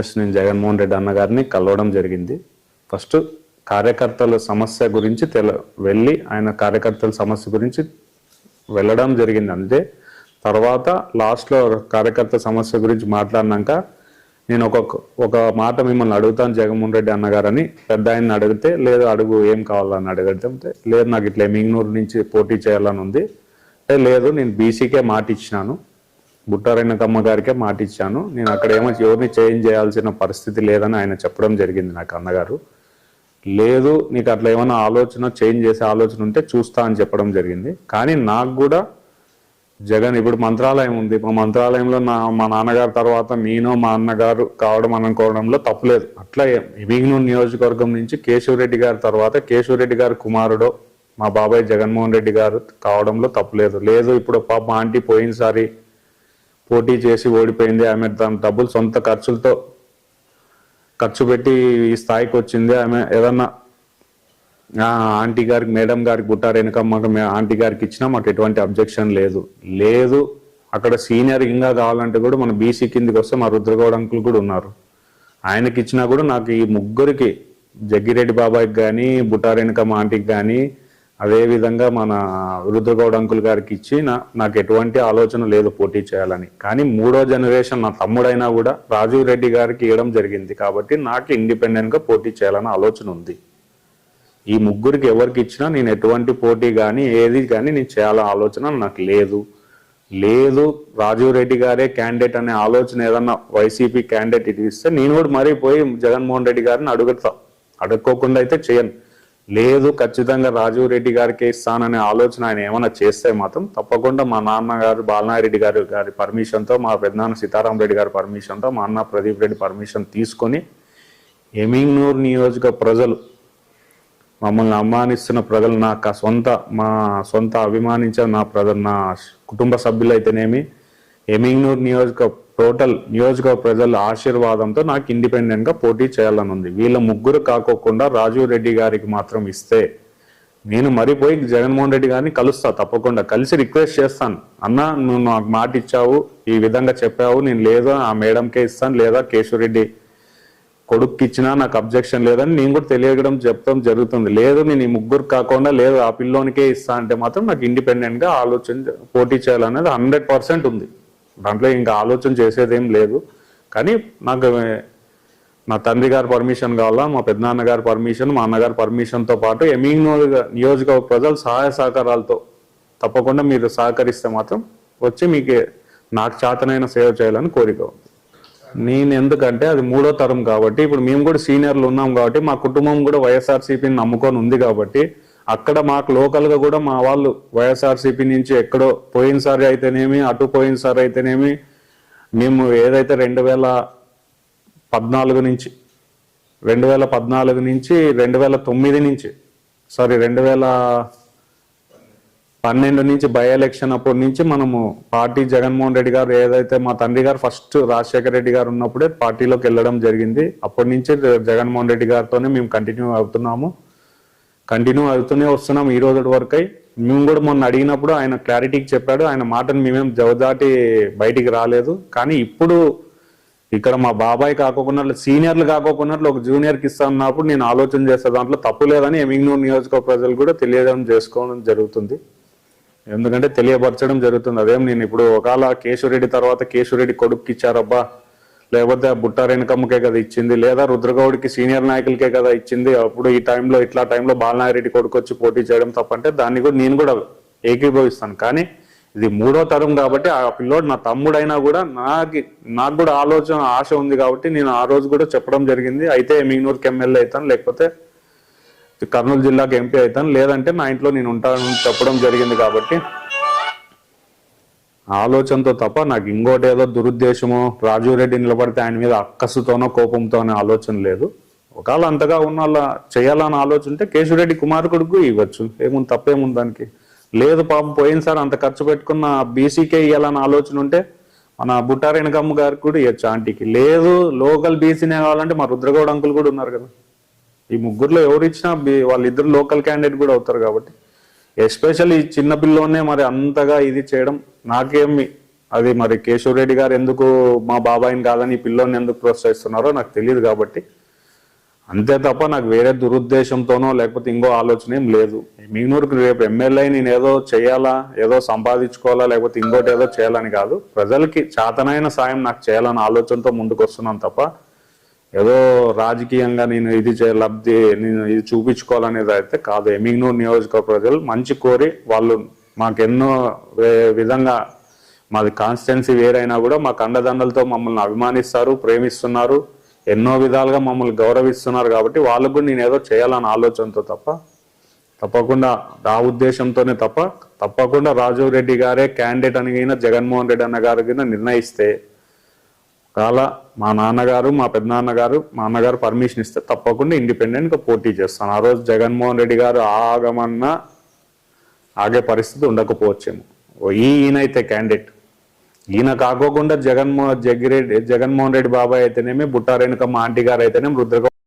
Yes నేను జగన్మోహన్ రెడ్డి అన్నగారిని కలవడం జరిగింది. ఫస్ట్ కార్యకర్తల సమస్య గురించి తెల వెళ్ళి ఆయన కార్యకర్తల సమస్య గురించి వెళ్ళడం జరిగింది. అంతే. తర్వాత లాస్ట్లో కార్యకర్త సమస్య గురించి మాట్లాడినాక నేను ఒక ఒక మాట మిమ్మల్ని అడుగుతాను జగన్మోహన్ రెడ్డి అన్నగారని. పెద్ద ఆయన అడిగితే లేదు అడుగు ఏం కావాలని అడిగితే లేదు నాకు ఇట్లా ఎమింగ్నూరు నుంచి పోటీ చేయాలని ఉంది. లేదు నేను బీసీకే మాట ఇచ్చినాను. బుట్టారైన గారికే మాట ఇచ్చాను నేను అక్కడ ఏమో ఎవరిని చేంజ్ చేయాల్సిన పరిస్థితి లేదని ఆయన చెప్పడం జరిగింది నాకు అన్నగారు. లేదు నీకు అట్లా ఏమైనా ఆలోచన చేంజ్ చేసే ఆలోచన ఉంటే చూస్తా అని చెప్పడం జరిగింది. కానీ నాకు కూడా జగన్ ఇప్పుడు మంత్రాలయం ఉంది. మా మంత్రాలయంలో నా మా నాన్నగారు తర్వాత నేను మా అన్నగారు కావడం అనుకోవడంలో తప్పులేదు అట్లా మిగిలిన నియోజకవర్గం నుంచి కేశవరెడ్డి గారి తర్వాత కేశవరెడ్డి గారి కుమారుడు మా బాబాయ్ జగన్మోహన్ రెడ్డి గారు కావడంలో తప్పులేదు లేదు. ఇప్పుడు పాప మా ఆంటీ పోయినసారి పోటీ చేసి ఓడిపోయింది. ఆమె తన డబ్బులు సొంత ఖర్చులతో ఖర్చు పెట్టి ఈ స్థాయికి వచ్చింది. ఆమె ఏదన్నా ఆంటీ గారికి మేడం గారికి బుట్టారు మాకు ఆంటీ గారికి ఇచ్చినా మాకు ఎటువంటి అబ్జెక్షన్ లేదు. లేదు అక్కడ సీనియర్ ఇంకా కావాలంటే కూడా మన బీసీ కిందికి వస్తే మా రుద్రగౌడ్ అంకులు కూడా ఉన్నారు. ఆయనకి ఇచ్చినా కూడా నాకు ఈ ముగ్గురికి జగ్గిరెడ్డి బాబాయ్కి కానీ బుట్టారెనకమ్మ ఆంటీకి కానీ అదేవిధంగా మన రుద్రగౌడ్ అంకుల్ గారికి ఇచ్చి నా నాకు ఎటువంటి ఆలోచన లేదు పోటీ చేయాలని. కానీ మూడో జనరేషన్ నా తమ్ముడైనా కూడా రాజీవ్ రెడ్డి గారికి ఇవ్వడం జరిగింది కాబట్టి నాకు ఇండిపెండెంట్గా పోటీ చేయాలని ఆలోచన ఉంది. ఈ ముగ్గురికి ఎవరికి ఇచ్చినా నేను ఎటువంటి పోటీ కానీ ఏది కానీ నేను చేయాలని ఆలోచన నాకు లేదు. లేదు రాజీవ్ రెడ్డి గారే క్యాండిడేట్ అనే ఆలోచన ఏదన్నా వైసీపీ క్యాండిడేట్ ఇది ఇస్తే నేను కూడా మరీ పోయి జగన్మోహన్ రెడ్డి గారిని అడుగుతా. అడుక్కోకుండా అయితే చేయను. లేదు ఖచ్చితంగా రాజీవ్ రెడ్డి గారికే ఇస్తాననే ఆలోచన ఆయన ఏమైనా చేస్తే మాత్రం తప్పకుండా మా నాన్నగారు బాలనారెడ్డి గారు గారి పర్మిషన్తో మా పెద్దనాన్న సీతారాం రెడ్డి గారి పర్మిషన్తో మా అన్న ప్రదీప్ రెడ్డి పర్మిషన్ తీసుకొని ఎమింగ్నూరు నియోజక ప్రజలు మమ్మల్ని అభిమానిస్తున్న ప్రజలు నా సొంత మా సొంత అభిమానించిన నా ప్రజలు నా కుటుంబ సభ్యులైతేనేమి ఎమింగ్నూర్ నియోజక టోటల్ నియోజక ప్రజల ఆశీర్వాదంతో నాకు ఇండిపెండెంట్గా పోటీ చేయాలని ఉంది వీళ్ళ ముగ్గురు కాకోకుండా రాజీవ్ రెడ్డి గారికి మాత్రం ఇస్తే నేను మరిపోయి జగన్మోహన్ రెడ్డి గారిని కలుస్తా తప్పకుండా. కలిసి రిక్వెస్ట్ చేస్తాను. అన్న నువ్వు నాకు మాట ఇచ్చావు ఈ విధంగా చెప్పావు నేను లేదా ఆ మేడంకే ఇస్తాను లేదా కేశవరెడ్డి కొడుక్కి ఇచ్చినా నాకు అబ్జెక్షన్ లేదని నేను కూడా తెలియడం చెప్తాం జరుగుతుంది. లేదు నేను ఈ ముగ్గురు కాకుండా లేదు ఆ పిల్లోనికే ఇస్తా అంటే మాత్రం నాకు ఇండిపెండెంట్గా ఆలోచన పోటీ చేయాలనేది హండ్రెడ్ పర్సెంట్ ఉంది. దాంట్లో ఇంకా ఆలోచన చేసేదేం లేదు. కానీ నాకు నా తండ్రి గారి పర్మిషన్ కావాలా మా పెద్దనాన్న గారి పర్మిషన్ మా అన్నగారి పర్మిషన్తో పాటు ఎమింగ్నూరు నియోజకవర్గ ప్రజలు సహాయ సహకారాలతో తప్పకుండా మీరు సహకరిస్తే మాత్రం వచ్చి మీకు నాకు చేతనైన సేవ చేయాలని కోరిక ఉంది. నేను ఎందుకంటే అది మూడో తరం కాబట్టి ఇప్పుడు మేము కూడా సీనియర్లు ఉన్నాం కాబట్టి మా కుటుంబం కూడా వైఎస్ఆర్సీపీని నమ్ముకొని ఉంది కాబట్టి అక్కడ మాకు లోకల్గా కూడా మా వాళ్ళు వైఎస్ఆర్సీపీ నుంచి ఎక్కడో పోయినసారి అయితేనేమి అటు పోయినసారి అయితేనేమి మేము ఏదైతే రెండు వేల పద్నాలుగు నుంచి రెండు వేల పద్నాలుగు నుంచి రెండు వేల తొమ్మిది నుంచి సారీ రెండు వేల పన్నెండు నుంచి బై ఎలక్షన్ అప్పటి నుంచి మనము పార్టీ జగన్మోహన్ రెడ్డి గారు ఏదైతే మా తండ్రి గారు ఫస్ట్ రాజశేఖర రెడ్డి గారు ఉన్నప్పుడే పార్టీలోకి వెళ్ళడం జరిగింది. అప్పటి నుంచి జగన్మోహన్ రెడ్డి గారితోనే మేము కంటిన్యూ అవుతున్నాము. కంటిన్యూ అవుతూనే వస్తున్నాం ఈ రోజు వరకు. మేము కూడా మొన్న అడిగినప్పుడు ఆయన క్లారిటీకి చెప్పాడు. ఆయన మాటను మేమేం జవదాటి బయటికి రాలేదు. కానీ ఇప్పుడు ఇక్కడ మా బాబాయ్ కాకోకున్నట్లు సీనియర్లు కాకోకున్నట్లు ఒక జూనియర్కి ఇస్తా అన్నప్పుడు నేను ఆలోచన చేస్తే దాంట్లో తప్పు లేదని ఎమింగ్నూరు నియోజక ప్రజలు కూడా తెలియడం చేసుకోవడం జరుగుతుంది. ఎందుకంటే తెలియపరచడం జరుగుతుంది. అదేం నేను ఇప్పుడు ఒకవేళ కేశవరెడ్డి తర్వాత కేశవరెడ్డి కొడుకు ఇచ్చారబ్బా లేకపోతే బుట్టా రేణుకమ్మకే కదా ఇచ్చింది లేదా రుద్రగౌడికి సీనియర్ నాయకులకే కదా ఇచ్చింది. అప్పుడు ఈ టైంలో ఇట్లా టైంలో బాలనాగిరెడ్డి కొడుకు వచ్చి పోటీ చేయడం తప్పంటే దాన్ని కూడా నేను కూడా ఏకీభవిస్తాను. కానీ ఇది మూడో తరం కాబట్టి ఆ పిల్లోడు నా తమ్ముడైనా కూడా నాకు నాకు కూడా ఆలోచన ఆశ ఉంది కాబట్టి నేను ఆ రోజు కూడా చెప్పడం జరిగింది. అయితే మింగనూరుకి ఎమ్మెల్యే అవుతాను లేకపోతే కర్నూలు జిల్లాకి ఎంపీ అవుతాను. లేదంటే నా ఇంట్లో నేను ఉంటాను చెప్పడం జరిగింది కాబట్టి ఆలోచనతో తప్ప నాకు ఇంకోటి ఏదో దురుద్దేశమో రాజీవ్ రెడ్డి నిలబడితే ఆయన మీద అక్కసుతోనో కోపంతోనో ఆలోచన లేదు. ఒకవేళ అంతగా ఉన్న వాళ్ళ చేయాలని ఆలోచన ఉంటే కేశురెడ్డి కుమారకుడికి ఇవ్వచ్చు. ఏముంది తప్పేముంది దానికి? లేదు పాపం పోయినసారి అంత ఖర్చు పెట్టుకున్న బీసీకే ఇవ్వాలని ఆలోచన ఉంటే మన బుట్టారేణకమ్మ గారికి కూడా ఇవ్వచ్చు ఆంటీకి. లేదు లోకల్ బీసీనే కావాలంటే మా రుద్రగౌడ్ అంకుల్ కూడా ఉన్నారు కదా. ఈ ముగ్గురులో ఎవరు ఇచ్చినా వాళ్ళిద్దరు లోకల్ క్యాండిడేట్ కూడా అవుతారు కాబట్టి. ఎస్పెషల్లీ చిన్న పిల్లోనే మరి అంతగా ఇది చేయడం నాకేమి అది మరి కేశవ్ రెడ్డి గారు ఎందుకు మా బాబాయిని కాదని ఈ పిల్లోని ఎందుకు ప్రోత్సహిస్తున్నారో నాకు తెలియదు కాబట్టి. అంతే తప్ప నాకు వేరే దురుద్దేశంతోనో లేకపోతే ఇంకో ఆలోచన ఏం లేదు. మీనూరుకు రేపు ఎమ్మెల్యే నేను ఏదో చేయాలా ఏదో సంపాదించుకోవాలా లేకపోతే ఇంకోటి ఏదో చేయాలని కాదు. ప్రజలకి చేతనైన సాయం నాకు చేయాలన్న ఆలోచనతో ముందుకు వస్తున్నాను తప్ప ఏదో రాజకీయంగా నేను ఇది చే లబ్ధి నేను ఇది చూపించుకోవాలనేది అయితే కాదు ఎమిగ్నూర్ నియోజకవర్గ ప్రజలు మంచి కోరి వాళ్ళు మాకెన్నో వే- విధంగా మాది కాన్స్టిట్యున్సీ వేరైనా కూడా మా కండదండలతో మమ్మల్ని అభిమానిస్తారు ప్రేమిస్తున్నారు. ఎన్నో విధాలుగా మమ్మల్ని గౌరవిస్తున్నారు కాబట్టి వాళ్ళకు కూడా నేను ఏదో చేయాలన్న ఆలోచనతో తప్ప తప్పకుండా ఆ ఉద్దేశంతోనే తప్ప తప్పకుండా రాజీవ్ రెడ్డి గారే క్యాండిడేట్ అని జగన్మోహన్ రెడ్డి అన్న గారు కింద నిర్ణయిస్తే ఒకవేళ మా నాన్నగారు మా పెద్దనాన్నగారు మా అన్నగారు పర్మిషన్ ఇస్తే తప్పకుండా ఇండిపెండెంట్గా పోటీ చేస్తాను. ఆ రోజు జగన్మోహన్ రెడ్డి గారు ఆగమన్నా ఆగే పరిస్థితి ఉండకపోవచ్చేమో. ఈ ఈయనైతే క్యాండిడేట్ ఈయన కాకోకుండా జగన్మోహన్ జగ్గిరెడ్డి జగన్మోహన్ రెడ్డి బాబాయ్ అయితేనేమి బుట్టారేణుకమ్మ ఆంటీ గారు అయితేనేమి రుద్రగ